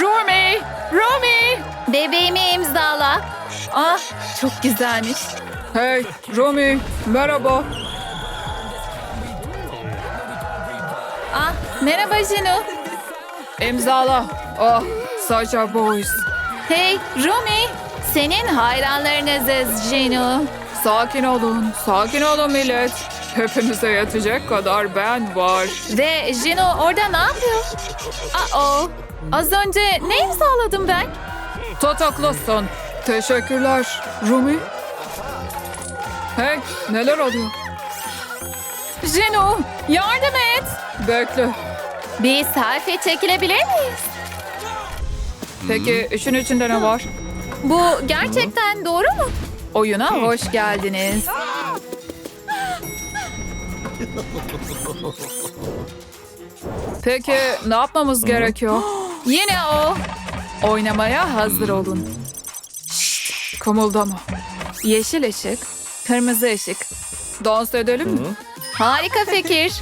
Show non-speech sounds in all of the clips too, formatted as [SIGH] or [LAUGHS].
Rumi! Rumi! Bebeğimi imzala. Ah çok güzelmiş. Hey Rumi, merhaba. Ah merhaba Jinu. İmzala. Ah, Sacha Boys. Hey Rumi. Senin hayranlarınızız Jinu. Sakin olun, sakin olun millet. Hepinize yetecek kadar ben var. Ve Jinu orada ne yapıyor? Aa, az önce ne imzaladım ben? Tataklısın. Teşekkürler Rumi. Hey, neler oluyor? Jinu yardım et. Bekle. Bir selfie çekilebilir miyiz? Peki işin içinde ne var? Bu gerçekten doğru mu? Oyuna hoş geldiniz. [LAUGHS] Peki ne yapmamız gerekiyor? Yine o. Oynamaya hazır olun. Şşt, kımıldama. Yeşil ışık, kırmızı ışık. Dans edelim mi? Harika fikir.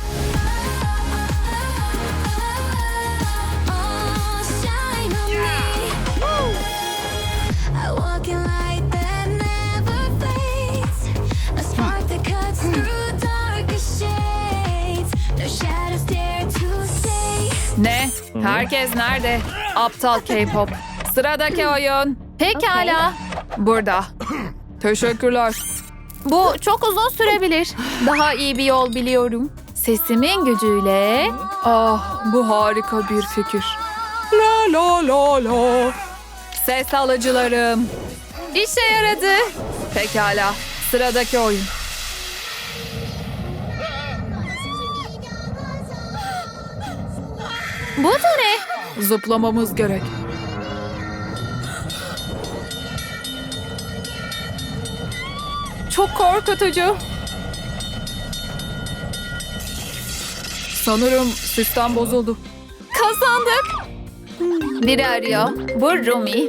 Herkes nerede? Aptal K-pop. Sıradaki oyun. Pekala. Burada. Teşekkürler. Bu çok uzun sürebilir. Daha iyi bir yol biliyorum. Sesimin gücüyle Ah bu harika bir fikir. La la la la. Ses alıcılarım. işe yaradı. Pekala. Sıradaki oyun. Bu da ne? Zıplamamız gerek. Çok korkutucu. Sanırım sistem bozuldu. Kazandık. Biri arıyor. Bu Rumi.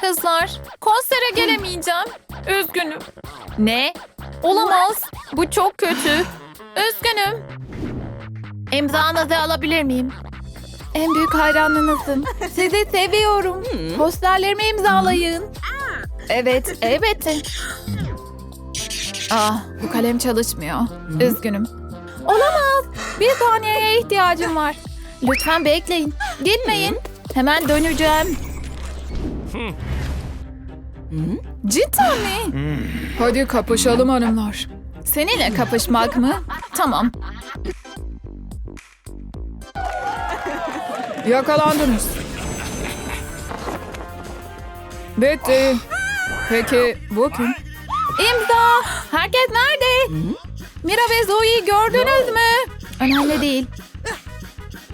Kızlar, konsere gelemeyeceğim. Üzgünüm. Ne? Olamaz. Bu çok kötü. Üzgünüm. İmzanızı alabilir miyim? En büyük hayranınızım. Sizi seviyorum. Posterlerimi imzalayın. Evet, elbette. [LAUGHS] Ah, bu kalem çalışmıyor. Üzgünüm. Olamaz. Bir saniyeye ihtiyacım var. Lütfen bekleyin. Gitmeyin. Hemen döneceğim. Cidden mi? Hadi kapışalım hanımlar. Seninle kapışmak mı? Tamam. Yakalandınız. Bitti. Peki bu kim? İmza. Herkes nerede? Mira ve Zoe'yi gördünüz mü? Önemli değil.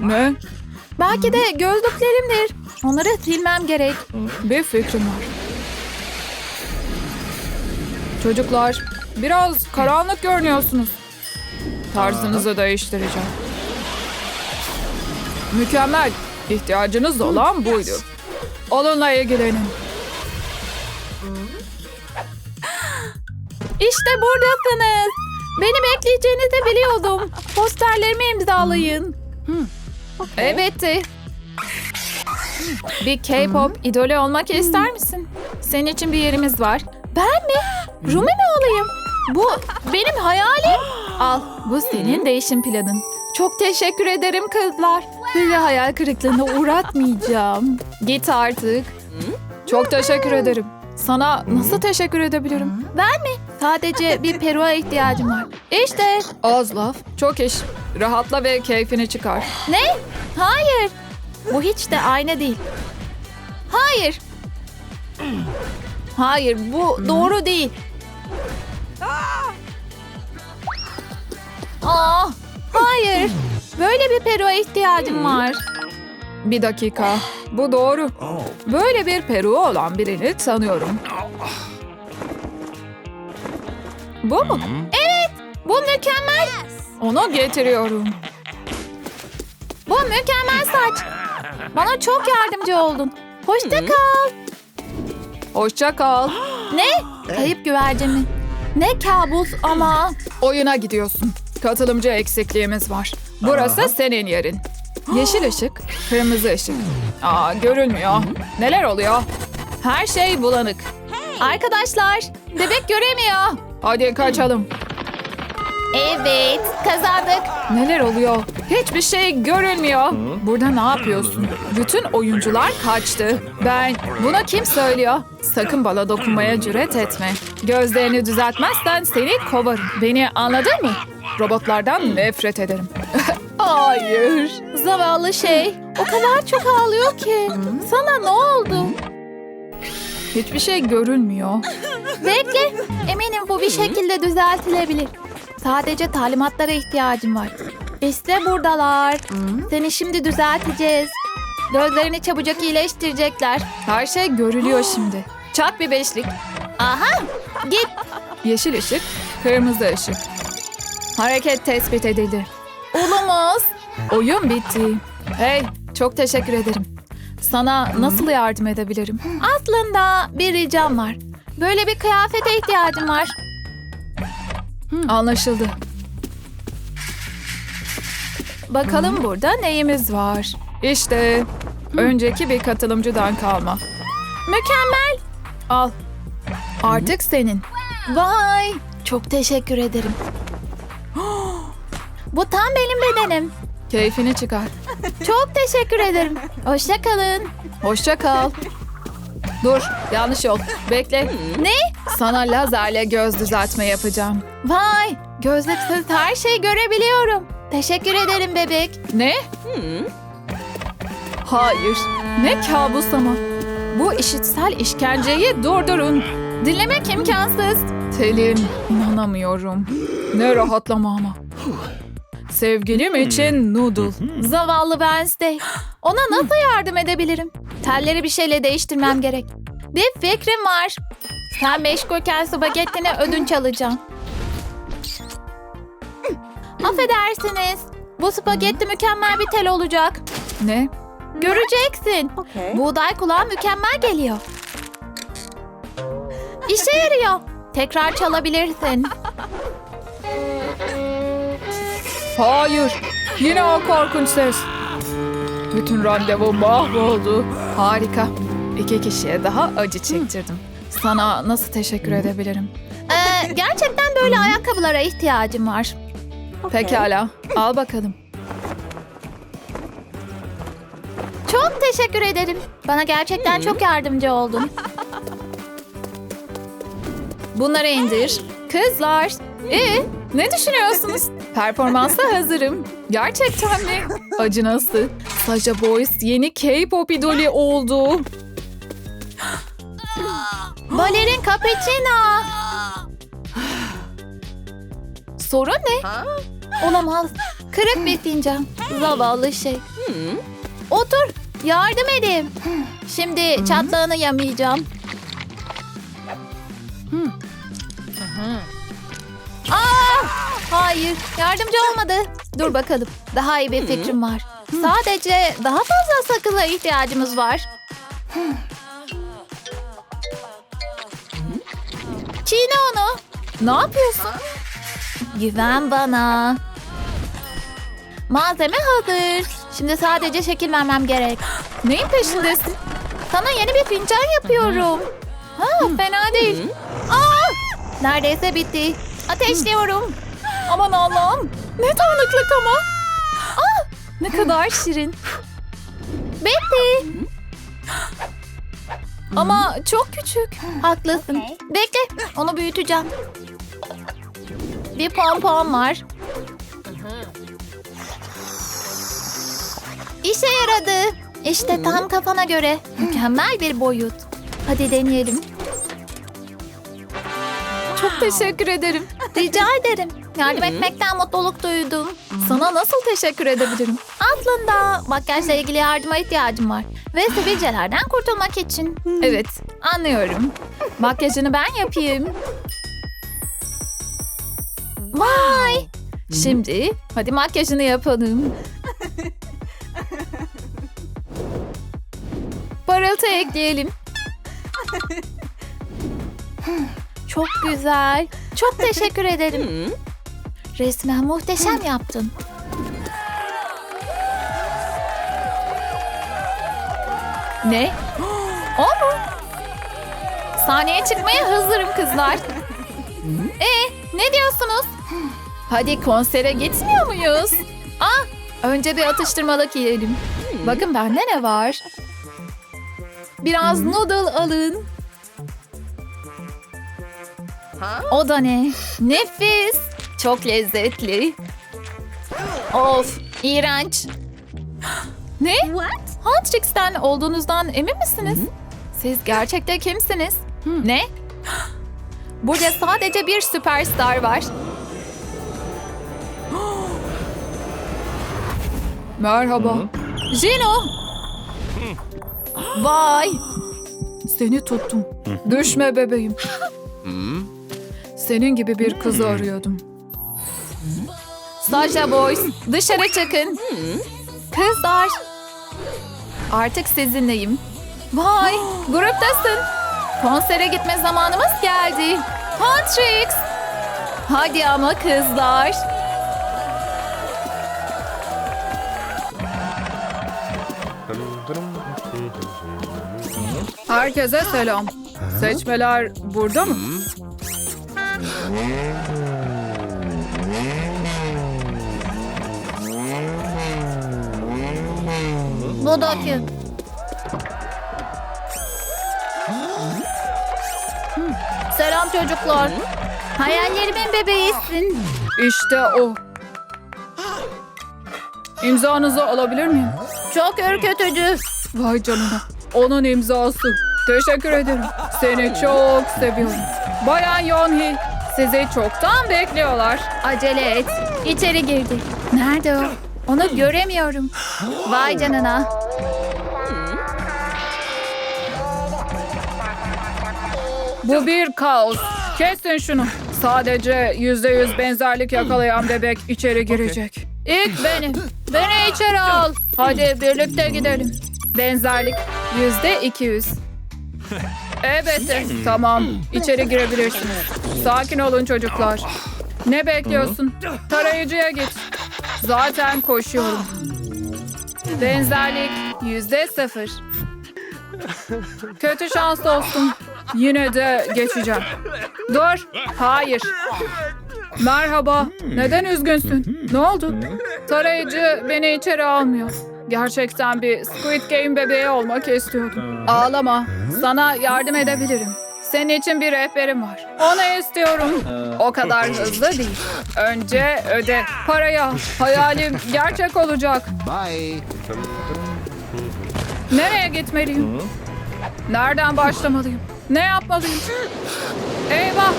Ne? Belki de gözlüklerimdir. Onları silmem gerek. Bir fikrim var. Çocuklar, biraz karanlık görünüyorsunuz. Tarzınızı değiştireceğim. Mükemmel. İhtiyacınız olan buydu. Onunla ilgilenin. İşte buradasınız. Beni bekleyeceğinizi biliyordum. Posterlerimi imzalayın. Elbette. Bir K-pop idolü olmak ister misin? Senin için bir yerimiz var. Ben mi? Rumi mi olayım? Bu benim hayalim. Al, bu senin değişim planın. Çok teşekkür ederim kızlar. Sizi hayal kırıklığına uğratmayacağım. Git artık. Çok teşekkür ederim. Sana nasıl teşekkür edebilirim? Ben mi? Sadece bir peruğa ihtiyacım var. İşte. Az laf, çok iş. Rahatla ve keyfini çıkar. Ne? Hayır. Bu hiç de aynı değil. Hayır. Hayır, bu doğru değil. Aa, hayır. Böyle bir peruğa ihtiyacım var. Bir dakika. Bu doğru. Böyle bir peruğu olan birini tanıyorum. Bu mu? Evet, bu mükemmel. Onu getiriyorum. Bu mükemmel saç. Bana çok yardımcı oldun. Hoşça kal. Hoşça kal. Ne? Kayıp güvercin mi? Ne kabus ama. Oyuna gidiyorsun. Katılımcı eksikliğimiz var. Burası senin yerin. Yeşil ışık, kırmızı ışık. Aa görülmüyor. Neler oluyor? Her şey bulanık. Arkadaşlar, bebek göremiyor. Hadi kaçalım. Evet, kazandık. Neler oluyor? Hiçbir şey görülmüyor. Burada ne yapıyorsun? Bütün oyuncular kaçtı. Ben, bunu kim söylüyor? Sakın bala dokunmaya cüret etme. Gözlerini düzeltmezsen seni kovarım. Beni anladın mı? Robotlardan nefret ederim. Hayır. Zavallı şey. O kadar çok ağlıyor ki. Sana ne oldu? Hiçbir şey görülmüyor. Bekle. Eminim bu bir şekilde düzeltilebilir. Sadece talimatlara ihtiyacım var. İşte buradalar. Seni şimdi düzelteceğiz. Gözlerini çabucak iyileştirecekler. Her şey görülüyor şimdi. Çak bir beşlik. Aha! Git. Yeşil ışık, kırmızı ışık. Hareket tespit edildi. Olamaz. Oyun bitti. Hey, çok teşekkür ederim. Sana nasıl yardım edebilirim? Aslında bir ricam var. Böyle bir kıyafete ihtiyacım var. Anlaşıldı. Bakalım burada neyimiz var? İşte önceki bir katılımcıdan kalma. Mükemmel. Al. Artık senin. Vay! Çok teşekkür ederim. Bu tam benim bedenim. Keyfini çıkar. Çok teşekkür ederim. Hoşça kalın. Hoşça kal. Dur, yanlış yol. Bekle. Ne? Sana lazerle göz düzeltme yapacağım. Vay, gözlüksüz her şeyi görebiliyorum. Teşekkür ederim bebek. Ne? Hayır. Ne kabus ama. Bu işitsel işkenceyi durdurun. Dinlemek imkansız. Telin, inanamıyorum. Ne rahatlama ama. Sevgilim için noodle. Zavallı Wednesday. Ona nasıl yardım edebilirim? Telleri bir şeyle değiştirmem gerek. Bir fikrim var. Sen meşgulken spagettini ödünç alacağım. Affedersiniz. Bu spagetti mükemmel bir tel olacak. Ne? Göreceksin. Buğday kulağa mükemmel geliyor. İşe yarıyor. Tekrar çalabilirsin. Hayır. Yine o korkunç ses. Bütün randevu mahvoldu. Harika. İki kişiye daha acı çektirdim. Sana nasıl teşekkür edebilirim? Ee, gerçekten böyle ayakkabılara ihtiyacım var. Pekala. Al bakalım. Çok teşekkür ederim. Bana gerçekten çok yardımcı oldun. Bunları indir. Kızlar. Ee, ne düşünüyorsunuz? Performansa hazırım. Gerçekten mi? Acı nasıl? Saja Boys yeni K-pop idolü oldu. Balerin Cappuccino. Sorun ne? Olamaz. Kırık bir fincan. Zavallı şey. Otur. Yardım edeyim. Şimdi çatlağını yamayacağım. Aa! Hayır, yardımcı olmadı. Dur bakalım. Daha iyi bir fikrim var. Sadece daha fazla sakıza ihtiyacımız var. Çiğne onu. Ne yapıyorsun? Güven bana. Malzeme hazır. Şimdi sadece şekil vermem gerek. Neyin peşindesin? Sana yeni bir fincan yapıyorum. Ha, fena değil. Aa! Neredeyse bitti. Ateşliyorum. [GASPS] Aman Allah'ım. Ne tanıklık ama. Aa, ne kadar şirin. Bitti. [GASPS] Ama çok küçük. [GASPS] Haklısın. Bekle, onu büyüteceğim. Bir pompon var. İşe yaradı. İşte tam kafana göre. Mükemmel bir boyut. Hadi deneyelim. Teşekkür ederim. Rica ederim. Yardım etmekten mutluluk duydum. Sana nasıl teşekkür edebilirim? Aslında makyajla ilgili yardıma ihtiyacım var. Ve sivilcelerden kurtulmak için. Evet, anlıyorum. Makyajını ben yapayım. Vay! Şimdi hadi makyajını yapalım. Parıltı ekleyelim. [LAUGHS] Çok güzel. Çok [LAUGHS] teşekkür ederim. Resmen muhteşem yaptın. Ne? [GASPS] O mu? Sahneye çıkmaya hazırım kızlar. [LAUGHS] E ne diyorsunuz? Hadi konsere gitmiyor muyuz? Ah, önce bir atıştırmalık yiyelim. Bakın bende ne var? Biraz noodle alın. O da ne? Nefis. Çok lezzetli. Of, iğrenç. Ne? Huntrix'ten olduğunuzdan emin misiniz? Siz gerçekte kimsiniz? Ne? Burada sadece bir süperstar var. Merhaba. Jino! Vay! Seni tuttum. Düşme bebeğim. Senin gibi bir kızı arıyordum. Sasha Boys, dışarı çıkın. Kızlar. Artık sizinleyim. Vay, gruptasın. Konsere gitme zamanımız geldi. Huntrix! Hadi ama kızlar. Herkese selam. Seçmeler burada mı? Bu da kim? Selam çocuklar. Hayallerimin bebeğisin. İşte o. İmzanızı alabilir miyim? Çok ürkütücü. Vay canına. Onun imzası. Teşekkür ederim. Seni çok seviyorum. Bayan Yonhi, sizi çoktan bekliyorlar. Acele et. İçeri girdi. Nerede o? Onu göremiyorum. Vay canına. Bu bir kaos. Kesin şunu. Sadece yüzde yüz benzerlik yakalayan bebek içeri girecek. İlk benim. Beni içeri al. Hadi birlikte gidelim. Benzerlik yüzde iki yüz. Evet, tamam. İçeri girebilirsiniz. Sakin olun çocuklar. Ne bekliyorsun? Tarayıcıya git. Zaten koşuyorum. Benzerlik yüzde sıfır. Kötü şans dostum. Yine de geçeceğim. Dur. Hayır. Merhaba. Neden üzgünsün? Ne oldu? Tarayıcı beni içeri almıyor. Gerçekten bir Squid Game bebeği olmak istiyordum. Ağlama. Sana yardım edebilirim. Senin için bir rehberim var. Onu istiyorum. O kadar hızlı değil. Önce öde. Paraya. Hayalim gerçek olacak. Bye. Nereye gitmeliyim? Nereden başlamalıyım? Ne yapmalıyım? Eyvah!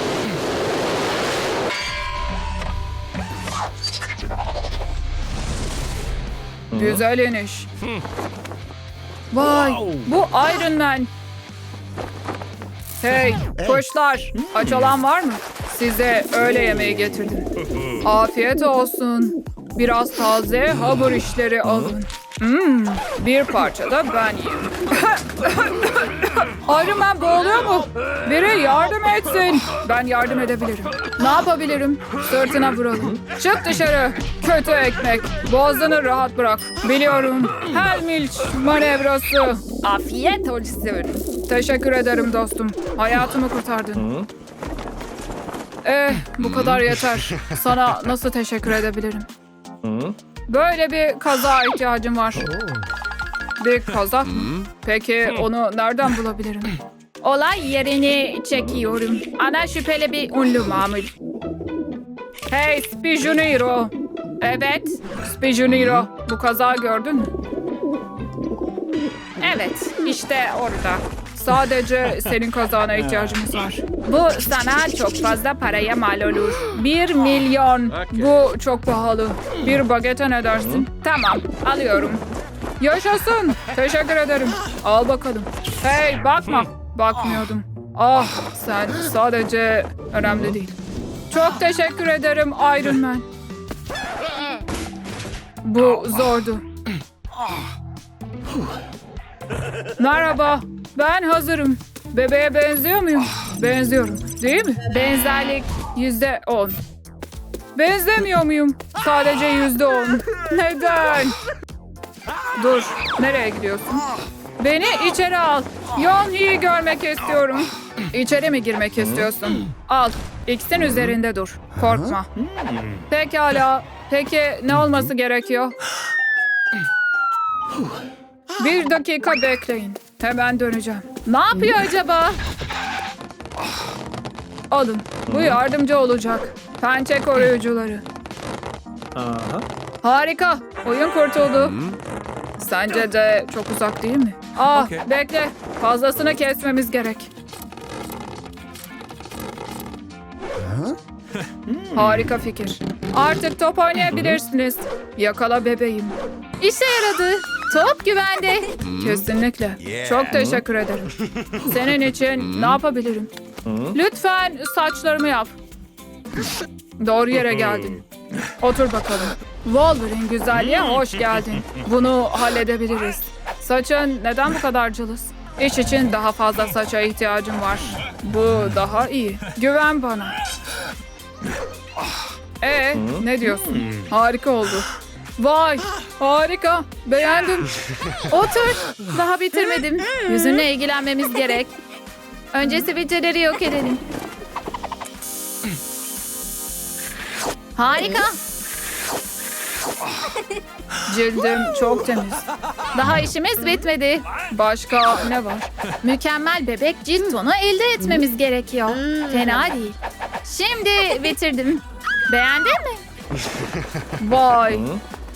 Güzel iniş. Vay, bu Iron Man. Hey, kuşlar, aç olan var mı? Size öğle yemeği getirdim. Afiyet olsun. Biraz taze hamur işleri alın. Hmm, bir parça da ben yiyeyim. [LAUGHS] Iron Man boğuluyor mu? Biri yardım etsin. Ben yardım edebilirim. Ne yapabilirim? Sırtına vuralım. Çık dışarı. Kötü ekmek. Boğazını rahat bırak. Biliyorum. Helmilch manevrası. Afiyet olsun. Teşekkür ederim dostum. Hayatımı kurtardın. Eh, bu kadar yeter. Sana nasıl teşekkür edebilirim? Böyle bir kaza ihtiyacım var. Bir kazak mı? Peki onu nereden bulabilirim? Olay yerini çekiyorum. Ana şüpheli bir ünlü mamul. Hey Spijuniro. Evet Spijuniro. Bu kaza gördün mü? Evet işte orada. Sadece senin kazana ihtiyacımız var. Bu sana çok fazla paraya mal olur. Bir milyon. Bu çok pahalı. Bir bagete ne dersin? Tamam alıyorum. Yaşasın. Teşekkür ederim. Al bakalım. Hey bakma. Bakmıyordum. Ah sen sadece önemli değil. Çok teşekkür ederim Iron Man. Bu zordu. Merhaba. Ben hazırım. Bebeğe benziyor muyum? Benziyorum. Değil mi? Benzerlik yüzde on. Benzemiyor muyum? Sadece yüzde on. Neden? Dur. Nereye gidiyorsun? Beni içeri al. Yonhi'yi görmek istiyorum. İçeri mi girmek istiyorsun? Al. X'in üzerinde dur. Korkma. Pekala. Peki ne olması gerekiyor? Bir dakika bekleyin. Hemen döneceğim. Ne yapıyor acaba? Alın. Bu yardımcı olacak. Pençe koruyucuları. Harika. Oyun kurtuldu. Sence de çok uzak değil mi? Ah Okey. bekle. Fazlasını kesmemiz gerek. Harika fikir. Artık top oynayabilirsiniz. Yakala bebeğim. İşe yaradı. Top güvende. Kesinlikle. Çok teşekkür ederim. Senin için ne yapabilirim? Lütfen saçlarımı yap. Doğru yere geldin. Otur bakalım. Wolverine güzelliğe hoş geldin. Bunu halledebiliriz. Saçın neden bu kadar cılız? İş için daha fazla saça ihtiyacım var. Bu daha iyi. Güven bana. E ne diyorsun? Harika oldu. Vay harika. Beğendim. Otur. Daha bitirmedim. Yüzünle ilgilenmemiz gerek. Önce sivilceleri yok edelim. Harika. Cildim çok temiz. Daha işimiz bitmedi. Başka ne var? Mükemmel bebek cilt tonu elde etmemiz gerekiyor. Fena değil. Şimdi bitirdim. Beğendin mi? Vay.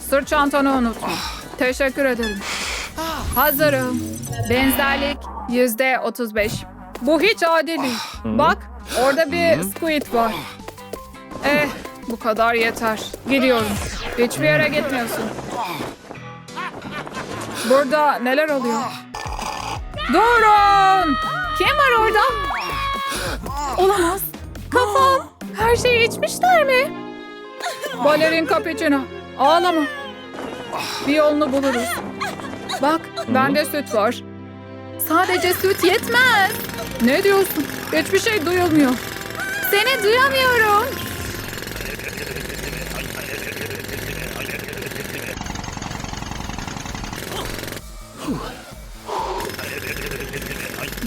Sırt çantanı unutma. Teşekkür ederim. Hazırım. Benzerlik yüzde otuz beş. Bu hiç adil değil. Bak orada bir squid var. Eh bu kadar yeter. Gidiyorum. Hiçbir yere gitmiyorsun. Burada neler oluyor? Durun! Kim var orada? Olamaz. Kafam. Her şeyi içmişler mi? Balerin cappuccino. Ağlama. Bir yolunu buluruz. Bak bende süt var. Sadece süt yetmez. Ne diyorsun? Hiçbir şey duyulmuyor. Seni duyamıyorum.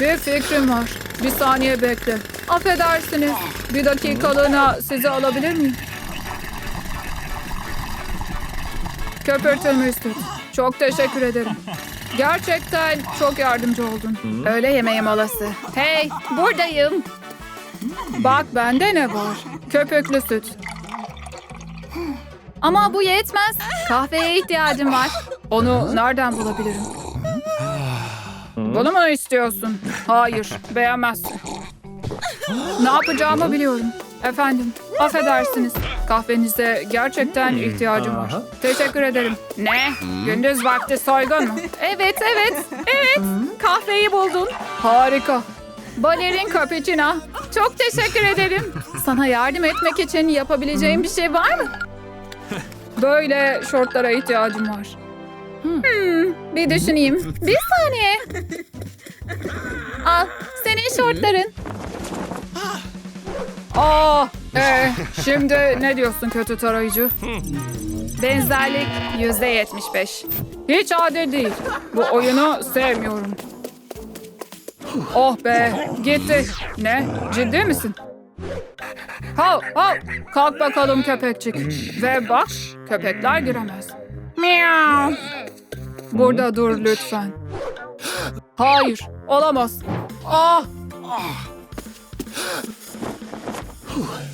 Bir fikrim var. Bir saniye bekle. Affedersiniz. Bir dakikalığına sizi alabilir miyim? Köpürtülmüş süt. Çok teşekkür ederim. Gerçekten çok yardımcı oldun. Öğle yemeği molası. Hey, buradayım. Bak bende ne var? Köpüklü süt. Ama bu yetmez. Kahveye ihtiyacım var. Onu nereden bulabilirim? Bunu mu istiyorsun? Hayır, beğenmezsin. ne yapacağımı biliyorum. Efendim, affedersiniz. Kahvenize gerçekten ihtiyacım var. Teşekkür ederim. Ne? Gündüz vakti soygun mu? [LAUGHS] Evet, evet, evet. Kahveyi buldun. Harika. Balerin cappuccino. Çok teşekkür ederim. Sana yardım etmek için yapabileceğim bir şey var mı? Böyle şortlara ihtiyacım var. Bir düşüneyim. Bir saniye. Al, senin şortların. Aa, e, şimdi ne diyorsun kötü tarayıcı? Benzerlik yüzde yetmiş beş. Hiç adil değil. Bu oyunu sevmiyorum. Oh be, gitti. Ne? Ciddi misin? Hav, hav. Kalk bakalım köpekçik. Ve bak, köpekler giremez. Miau. Burada dur lütfen. Hayır, olamaz. Ah!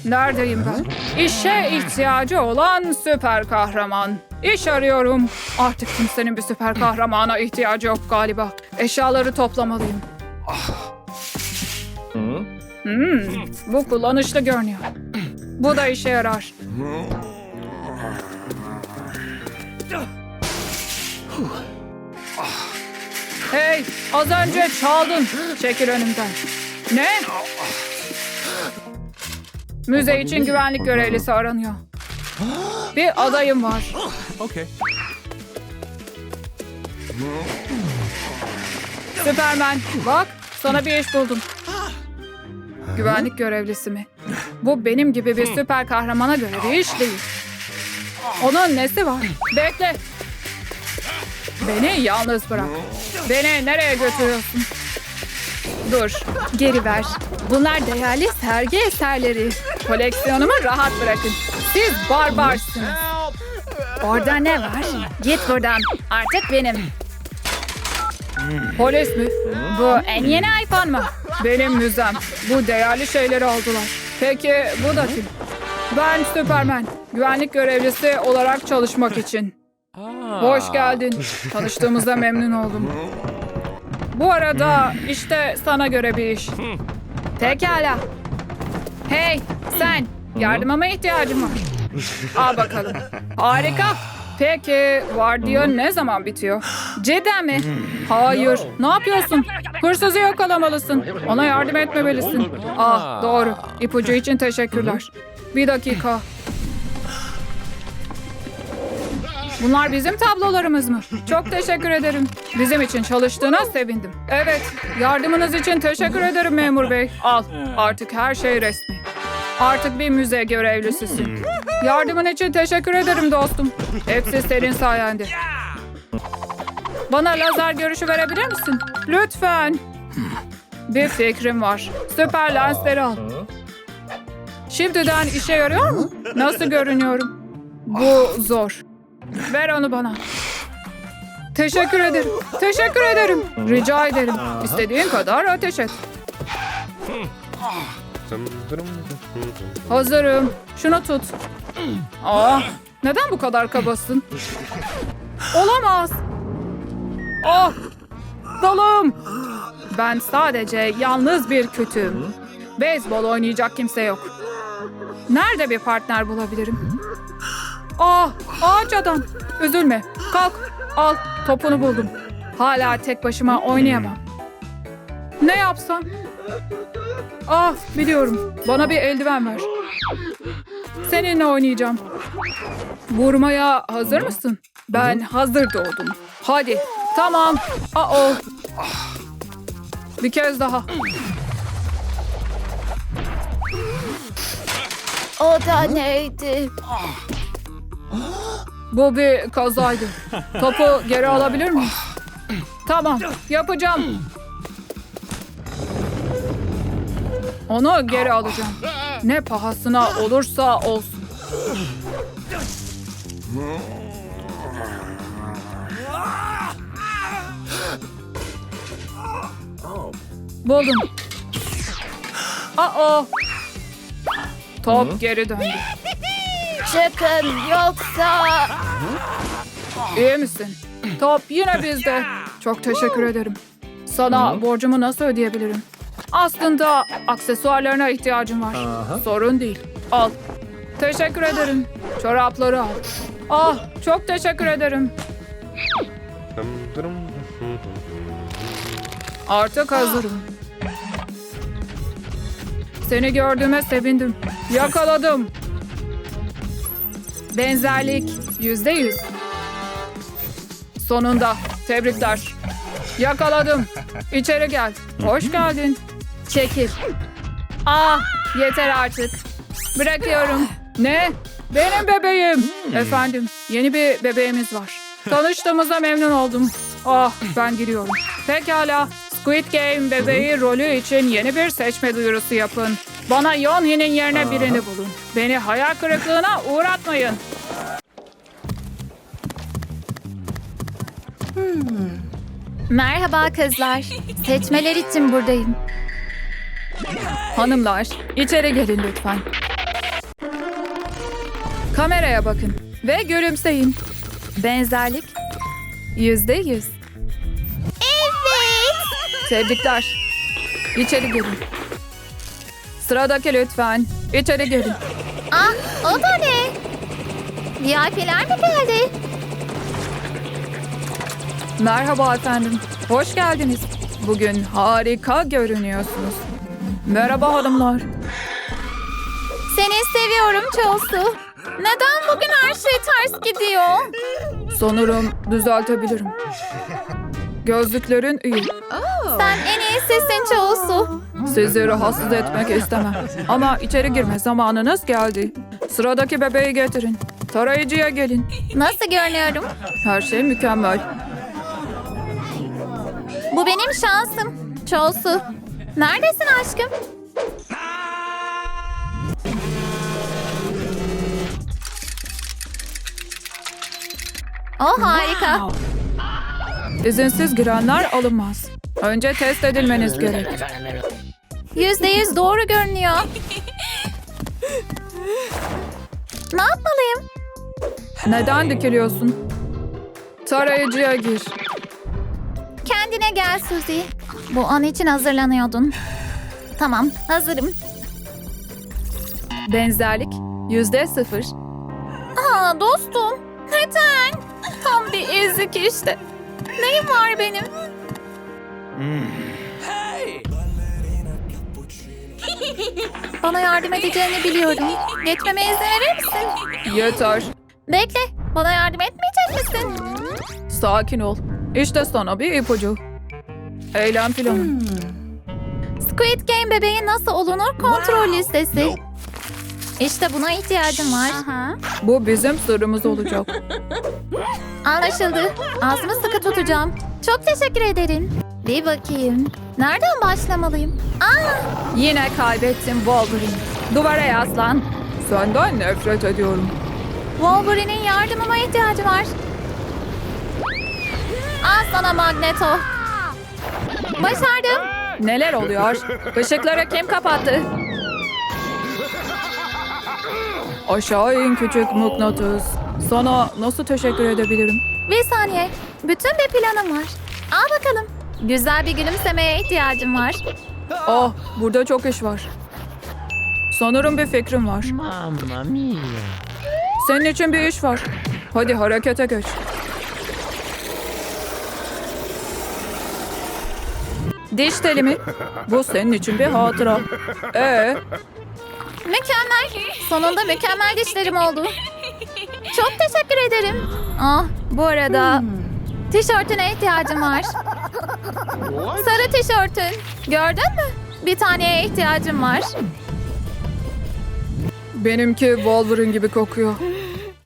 Neredeyim ben? İşe ihtiyacı olan süper kahraman. İş arıyorum. Artık kimsenin bir süper kahramana ihtiyacı yok galiba. Eşyaları toplamalıyım. Hmm, bu kullanışlı görünüyor. Bu da işe yarar. Hey, az önce çaldın. Çekil önümden. Ne? Müze için güvenlik görevlisi aranıyor. [GASPS] Bir adayım var. Okay. Süpermen, bak sana bir iş buldum. Güvenlik görevlisi mi? Bu benim gibi bir süper kahramana göre bir iş değil. Onun nesi var? Bekle. Beni yalnız bırak. Beni nereye götürüyorsun? Dur, geri ver. Bunlar değerli sergi eserleri. Koleksiyonumu rahat bırakın. Siz barbarsınız. Orada ne var? Git buradan. Artık benim. Polis mi? Bu en yeni iPhone mu? Benim müzem. Bu değerli şeyleri aldılar. Peki bu da kim? Ben Superman. Güvenlik görevlisi olarak çalışmak için. Hoş geldin. Tanıştığımıza memnun oldum. Bu arada işte sana göre bir iş. Pekala. Hey sen yardıma mı ihtiyacın var? Al bakalım. Harika. Peki vardiya ne zaman bitiyor? Cidden mi? Hayır. Ne yapıyorsun? Hırsızı yakalamalısın. Ona yardım etmemelisin. Ah doğru. İpucu için teşekkürler. Bir dakika. Bunlar bizim tablolarımız mı? Çok teşekkür ederim. Bizim için çalıştığına sevindim. Evet, yardımınız için teşekkür ederim memur bey. Al, artık her şey resmi. Artık bir müze görevlisisin. Yardımın için teşekkür ederim dostum. Hepsi senin sayende. Bana lazer görüşü verebilir misin? Lütfen. Bir fikrim var. Süper lensleri al. Şimdiden işe yarıyor mu? Nasıl görünüyorum? Bu zor. Ver onu bana. Teşekkür ederim. Teşekkür ederim. Rica ederim. İstediğin kadar ateş et. Hazırım. Şunu tut. Aa, neden bu kadar kabasın? Olamaz. Oh! Dalım. Ben sadece yalnız bir kütüğüm. Beyzbol oynayacak kimse yok. Nerede bir partner bulabilirim? Ah, ağaç adam. Üzülme. Kalk. Al, topunu buldum. Hala tek başıma oynayamam. Ne yapsam? Ah, biliyorum. Bana bir eldiven ver. Seninle oynayacağım. Vurmaya hazır mısın? Ben hazır doğdum. Hadi. Tamam. Aa. Bir kez daha. O da neydi? Bu bir kazaydı. Topu geri alabilir miyim? Tamam, yapacağım. Onu geri alacağım. Ne pahasına olursa olsun. Buldum. Aa! Top geri döndü. Çıkın yoksa... İyi misin? Top yine bizde. Çok teşekkür ederim. Sana borcumu nasıl ödeyebilirim? Aslında aksesuarlarına ihtiyacım var. Sorun değil. Al. Teşekkür ederim. Çorapları al. Ah, çok teşekkür ederim. Artık hazırım. Seni gördüğüme sevindim. Yakaladım. Benzerlik yüzde yüz. Sonunda. Tebrikler. Yakaladım. İçeri gel. Hoş geldin. Çekil. Ah yeter artık. Bırakıyorum. Ne? Benim bebeğim. Efendim yeni bir bebeğimiz var. Tanıştığımıza memnun oldum. Ah ben giriyorum. Pekala. Squid Game bebeği rolü için yeni bir seçme duyurusu yapın. Bana Yonhi'nin yerine birini bulun. Beni hayal kırıklığına uğratmayın. Merhaba kızlar. Seçmeler için buradayım. Hanımlar, içeri gelin lütfen. Kameraya bakın ve gülümseyin. Benzerlik yüzde yüz. Evet. Tebrikler. İçeri gelin. Sıradaki lütfen. İçeri gelin. Ah o da ne? VIP'ler mi geldi? Merhaba efendim. Hoş geldiniz. Bugün harika görünüyorsunuz. Merhaba hanımlar. Seni seviyorum Chelsea. Neden bugün her şey ters gidiyor? Sanırım düzeltebilirim. Gözlüklerin iyi. Sen en iyisisin Chelsea. Sizi rahatsız etmek istemem. Ama içeri girme zamanınız geldi. Sıradaki bebeği getirin. Tarayıcıya gelin. Nasıl görünüyorum? Her şey mükemmel. Bu benim şansım. Çoğusu. Neredesin aşkım? Oh harika. İzinsiz girenler alınmaz. Önce test edilmeniz gerek. Yüzde yüz doğru görünüyor. ne yapmalıyım? Neden dikiliyorsun? Tarayıcıya gir. Kendine gel Suzy. Bu an için hazırlanıyordun. Tamam, hazırım. Benzerlik yüzde sıfır. Aa dostum, neden? Tam bir ezik işte. Neyim var benim? Bana yardım edeceğini biliyorum. Geçmeme izin verir misin? Yeter. Bekle, bana yardım etmeyecek misin? Sakin ol. İşte sana bir ipucu. Eylem planı. Squid Game bebeği nasıl olunur kontrol listesi. İşte buna ihtiyacım var. Bu bizim sırrımız olacak. Anlaşıldı. Ağzımı sıkı tutacağım. Çok teşekkür ederim. Bir bakayım. Nereden başlamalıyım? Aa, Yine kaybettim Wolverine. Duvara yaslan. Senden nefret ediyorum. Wolverine'in yardımıma ihtiyacı var. Al sana Magneto. Başardım. Neler oluyor? Işıkları kim kapattı? Aşağı in küçük mıknatıs. Sana nasıl teşekkür edebilirim? Bir saniye. Bütün bir planım var. Al bakalım. Güzel bir gülümsemeye ihtiyacım var. Ah, burada çok iş var. Sanırım bir fikrim var. Mamma mia. Senin için bir iş var. Hadi harekete geç. Diş teli mi? Bu senin için bir hatıra. Ee, Mükemmel. Sonunda mükemmel dişlerim oldu. Çok teşekkür ederim. Ah, bu arada tişörtüne ihtiyacım var. Sarı tişörtün. Gördün mü? Bir taneye ihtiyacım var. benimki Wolverine gibi kokuyor.